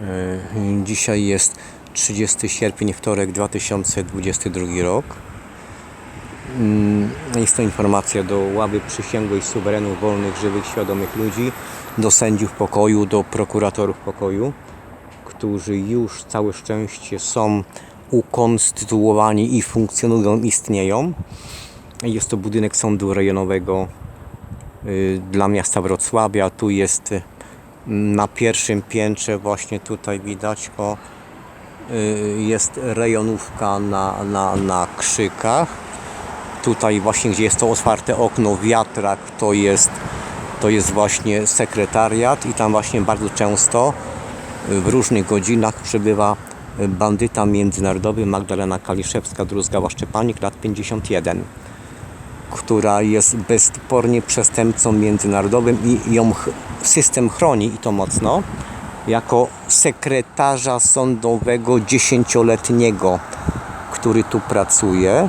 E, Dzisiaj jest 30 sierpień, wtorek 2022 rok. Mm, Jest to informacja do ławy przysięgłej suwerenów wolnych, żywych, świadomych ludzi, do sędziów pokoju, do prokuratorów pokoju, którzy już całe szczęście są ukonstytuowani i funkcjonują, istnieją. Jest to budynek sądu rejonowego y, dla miasta Wrocławia. Tu jest na pierwszym piętrze, właśnie tutaj widać, o, y, jest rejonówka na, na, na krzykach. Tutaj właśnie, gdzie jest to otwarte okno, wiatrak, to jest, to jest właśnie sekretariat i tam właśnie bardzo często y, w różnych godzinach przebywa y, bandyta międzynarodowy Magdalena Kaliszewska, druzgała Szczepanik, lat 51 która jest bezspornie przestępcą międzynarodowym i ją system chroni i to mocno jako sekretarza sądowego dziesięcioletniego, który tu pracuje.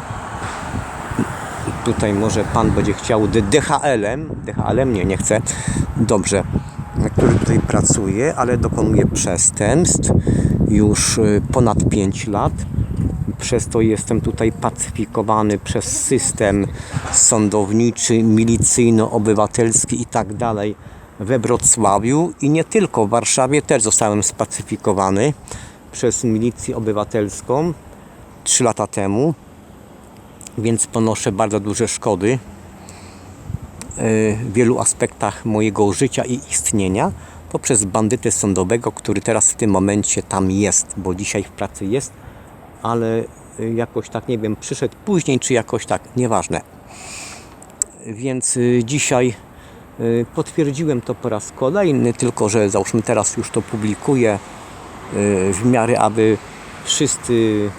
Tutaj może pan będzie chciał DHL-em, DHL-em nie, nie chcę, dobrze, który tutaj pracuje, ale dokonuje przestępstw już y, ponad 5 lat. Przez to jestem tutaj pacyfikowany przez system sądowniczy, milicyjno-obywatelski i tak dalej we Wrocławiu i nie tylko w Warszawie też zostałem spacyfikowany przez milicję obywatelską 3 lata temu, więc ponoszę bardzo duże szkody w wielu aspektach mojego życia i istnienia poprzez bandytę sądowego, który teraz w tym momencie tam jest, bo dzisiaj w pracy jest, ale y, jakoś tak nie wiem, przyszedł później, czy jakoś tak, nieważne. Więc y, dzisiaj y, potwierdziłem to po raz kolejny, tylko że załóżmy teraz już to publikuję w miarę, aby wszyscy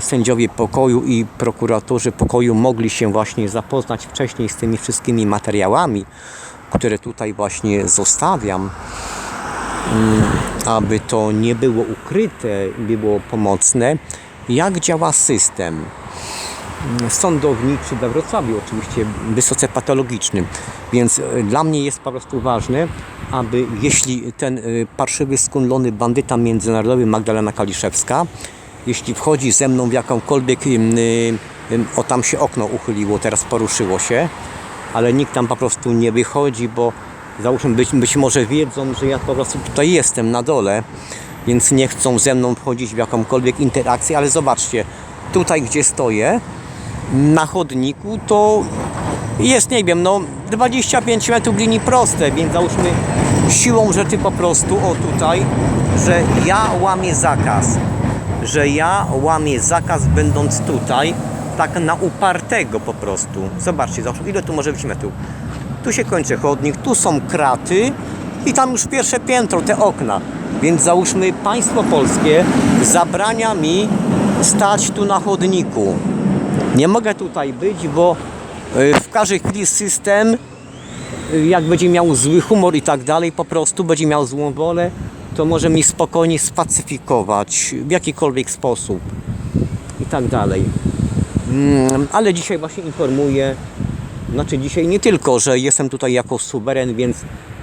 sędziowie pokoju i prokuratorzy pokoju mogli się właśnie zapoznać wcześniej z tymi wszystkimi materiałami, które tutaj właśnie zostawiam, aby to nie było ukryte, by było pomocne, jak działa system mm, sądowniczy we Wrocławiu, oczywiście wysoce patologicznym. Więc e, dla mnie jest po prostu ważne, aby jeśli ten e, parszywy, skunlony bandyta międzynarodowy Magdalena Kaliszewska, jeśli wchodzi ze mną w jakąkolwiek, ym, ym, o tam się okno uchyliło, teraz poruszyło się, ale nikt tam po prostu nie wychodzi, bo załóżmy być, być może wiedzą, że ja po prostu tutaj jestem na dole, więc nie chcą ze mną wchodzić w jakąkolwiek interakcję, ale zobaczcie, tutaj gdzie stoję, na chodniku to jest, nie wiem, no 25 metrów linii proste, więc załóżmy siłą rzeczy po prostu, o tutaj, że ja łamię zakaz, że ja łamię zakaz będąc tutaj, tak na upartego po prostu. Zobaczcie, załóżmy, ile tu może być metrów. Tu się kończy chodnik, tu są kraty i tam już pierwsze piętro, te okna. Więc załóżmy, państwo polskie zabrania mi stać tu na chodniku. Nie mogę tutaj być, bo y, w każdej chwili system, y, jak będzie miał zły humor i tak dalej, po prostu będzie miał złą wolę, to może mi spokojnie spacyfikować w jakikolwiek sposób i tak dalej. Mm, Ale dzisiaj właśnie informuję, znaczy dzisiaj nie tylko, że jestem tutaj jako suweren, więc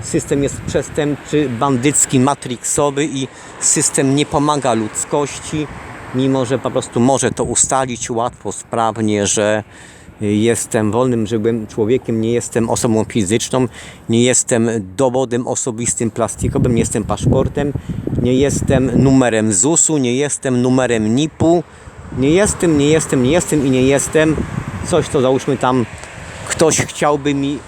system jest przestępczy, bandycki, matrixowy i system nie pomaga ludzkości, mimo że po prostu może to ustalić łatwo, sprawnie, że jestem wolnym, żywym człowiekiem, nie jestem osobą fizyczną, nie jestem dowodem osobistym plastikowym, nie jestem paszportem, nie jestem numerem ZUS-u, nie jestem numerem NIP-u, nie jestem, nie jestem, nie jestem i nie jestem. Coś to załóżmy tam ktoś chciałby mi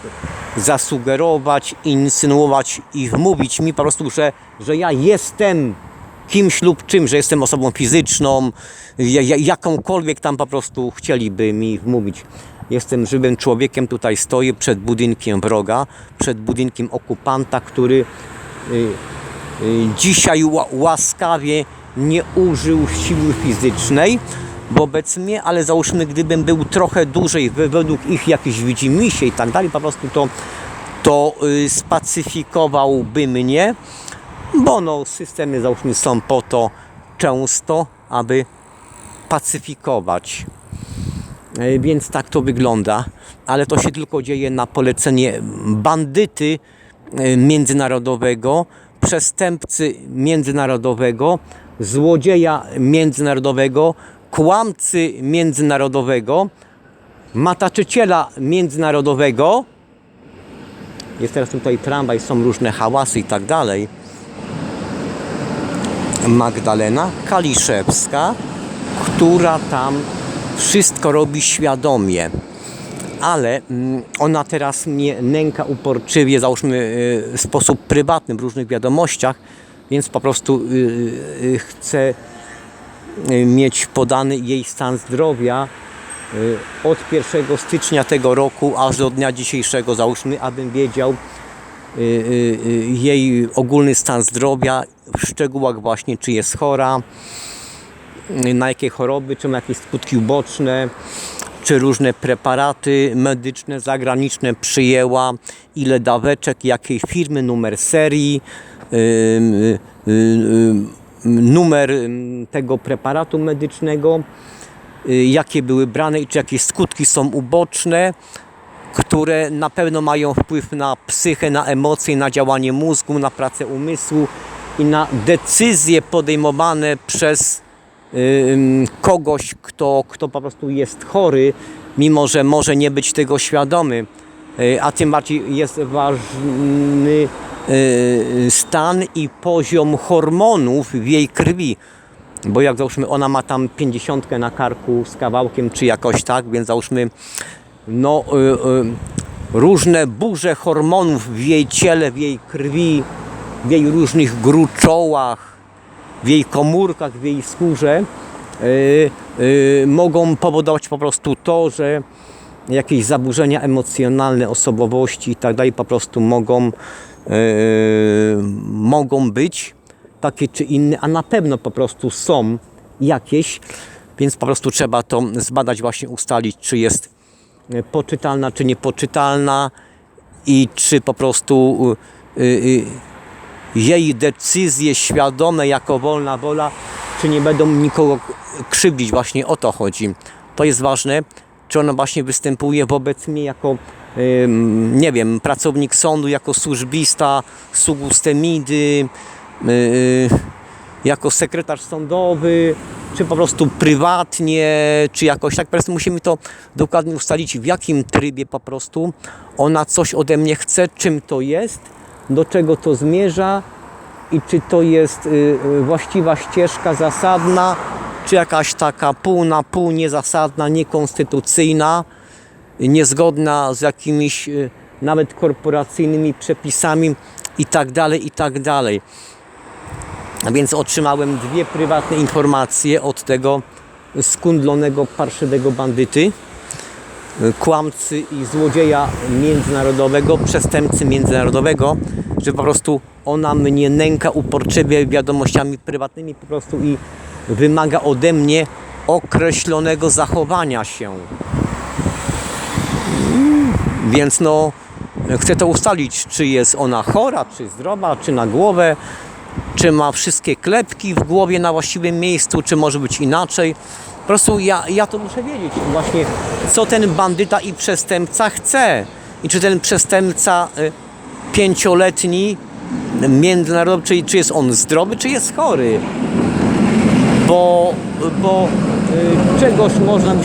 zasugerować, insynuować i wmówić mi po prostu, że, że ja jestem kimś lub czym, że jestem osobą fizyczną, ja- ja- jakąkolwiek tam po prostu chcieliby mi wmówić. Jestem żywym człowiekiem, tutaj stoję przed budynkiem wroga, przed budynkiem okupanta, który y, y, dzisiaj ła- łaskawie nie użył siły fizycznej wobec mnie, ale załóżmy, gdybym był trochę dłużej we- według ich jakichś widzimisię i tak dalej, po prostu to, to y, spacyfikowałby mnie, bo no, systemy załóżmy są po to często, aby pacyfikować. E, Więc tak to wygląda, ale to się tylko dzieje na polecenie bandyty e, międzynarodowego przestępcy międzynarodowego, złodzieja międzynarodowego, kłamcy międzynarodowego, mataczyciela międzynarodowego. Jest teraz tutaj tramwaj, są różne hałasy i tak dalej. Magdalena Kaliszewska, która tam wszystko robi świadomie. Ale mm, ona teraz mnie nęka uporczywie, załóżmy y, w sposób prywatny w różnych wiadomościach, więc po prostu y, y, chcę mieć podany jej stan zdrowia y, od 1 stycznia tego roku aż do dnia dzisiejszego, załóżmy, abym wiedział y, y, y, jej ogólny stan zdrowia, w szczegółach właśnie, czy jest chora, y, na jakie choroby, czy ma jakieś skutki uboczne, czy różne preparaty medyczne zagraniczne przyjęła, ile daweczek, jakiej firmy, numer serii, ym, y, y, y, numer tego preparatu medycznego, y, jakie były brane i czy jakieś skutki są uboczne, które na pewno mają wpływ na psychę, na emocje, na działanie mózgu, na pracę umysłu i na decyzje podejmowane przez ym, kogoś, kto, kto po prostu jest chory, mimo że może nie być tego świadomy, Y, a tym bardziej jest ważny y, stan i poziom hormonów w jej krwi. Bo jak załóżmy, ona ma tam 50 na karku z kawałkiem, czy jakoś tak, więc załóżmy, no, y, y, różne burze hormonów w jej ciele, w jej krwi, w jej różnych gruczołach, w jej komórkach, w jej skórze y, y, mogą powodować po prostu to, że jakieś zaburzenia emocjonalne, osobowości i tak dalej po prostu mogą, y, mogą być takie czy inne, a na pewno po prostu są jakieś, więc po prostu trzeba to zbadać, właśnie ustalić, czy jest y, poczytalna, czy niepoczytalna i czy po prostu y, y, jej decyzje świadome jako wolna wola, czy nie będą nikogo krzywdzić. Właśnie o to chodzi. To jest ważne, czy ona właśnie występuje wobec mnie jako, nie wiem, pracownik sądu, jako służbista, sugustemidy, yy, jako sekretarz sądowy, czy po prostu prywatnie, czy jakoś tak. Po prostu musimy to dokładnie ustalić, w jakim trybie po prostu ona coś ode mnie chce, czym to jest, do czego to zmierza i czy to jest y, y, właściwa ścieżka zasadna, czy jakaś taka pół na pół niezasadna, niekonstytucyjna, niezgodna z jakimiś y, nawet korporacyjnymi przepisami i tak dalej, i tak więc otrzymałem dwie prywatne informacje od tego skundlonego, parszywego bandyty, kłamcy i złodzieja międzynarodowego, przestępcy międzynarodowego, że po prostu ona mnie nęka uporczywie wiadomościami prywatnymi po prostu i wymaga ode mnie określonego zachowania się. Więc no, chcę to ustalić, czy jest ona chora, czy zdrowa, czy na głowę, czy ma wszystkie klepki w głowie na właściwym miejscu, czy może być inaczej. Po prostu ja, ja to muszę wiedzieć właśnie, co ten bandyta i przestępca chce. I czy ten przestępca y, pięcioletni, międzynarodowy, czy, czy jest on zdrowy, czy jest chory. Bo, bo y, czegoś można by